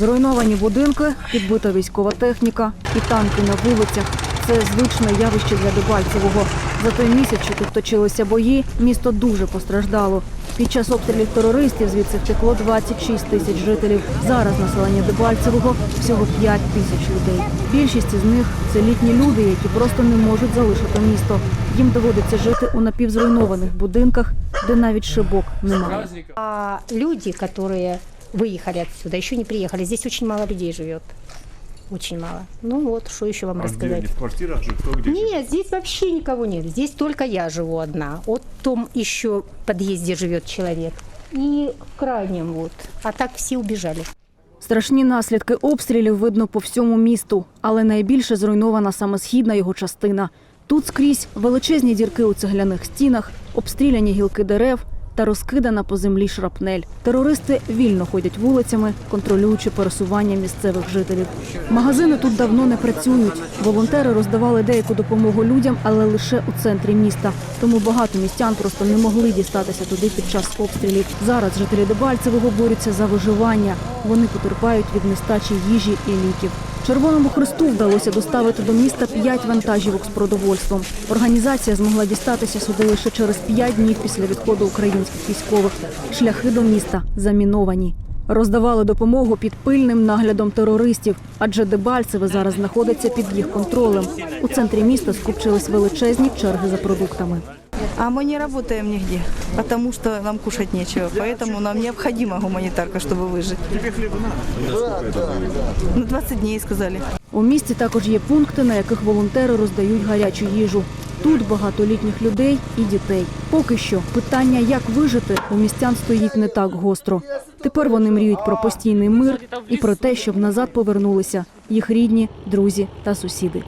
Зруйновані будинки, підбита військова техніка і танки на вулицях. Це звичне явище для Дебальцевого. За той місяць, що тут точилися бої, місто дуже постраждало. Під час обстрілів терористів звідси втекло 26 тисяч жителів. Зараз населення Дебальцевого всього 5 тисяч людей. Більшість із них це літні люди, які просто не можуть залишити місто. Їм доводиться жити у напівзруйнованих будинках, де навіть шибок немає. А люди, которые выехали отсюда, еще не приехали. Здесь очень мало людей живет. Очень мало. Ну вот, что еще вам А где рассказать? они? В квартирах же? Кто где? Нет, здесь вообще никого нет. Здесь только я живу одна. Вот в том еще подъезде живет человек. И в крайнем вот. А так все убежали. Страшні наслідки обстрілів видно по всьому місту, але найбільше зруйнована саме східна його частина. Тут скрізь величезні дірки у цегляних стінах, обстріляні гілки дерев та розкидана по землі шрапнель. Терористи вільно ходять вулицями, контролюючи пересування місцевих жителів. Магазини тут давно не працюють. Волонтери роздавали деяку допомогу людям, але лише у центрі міста. Тому багато містян просто не могли дістатися туди під час обстрілів. Зараз жителі Дебальцевого борються за виживання. Вони потерпають від нестачі їжі і ліків. Червоному Христу вдалося доставити до міста п'ять вантажівок з продовольством. Організація змогла дістатися сюди лише через п'ять днів після відходу українських військових. Шляхи до міста заміновані. Роздавали допомогу під пильним наглядом терористів, адже Дебальцеве зараз знаходиться під їх контролем. У центрі міста скупчились величезні черги за продуктами. А мы не работаем нигде, потому что нам кушать нечего. Поэтому нам необходима гуманитарка, чтобы выжить. Ну, 20 дней сказали. У місті також є пункти, на яких волонтери роздають гарячу їжу. Тут багато літніх людей і дітей. Поки що питання, як вижити, у містян стоїть не так гостро. Тепер вони мріють про постійний мир і про те, щоб назад повернулися їх рідні, друзі та сусіди.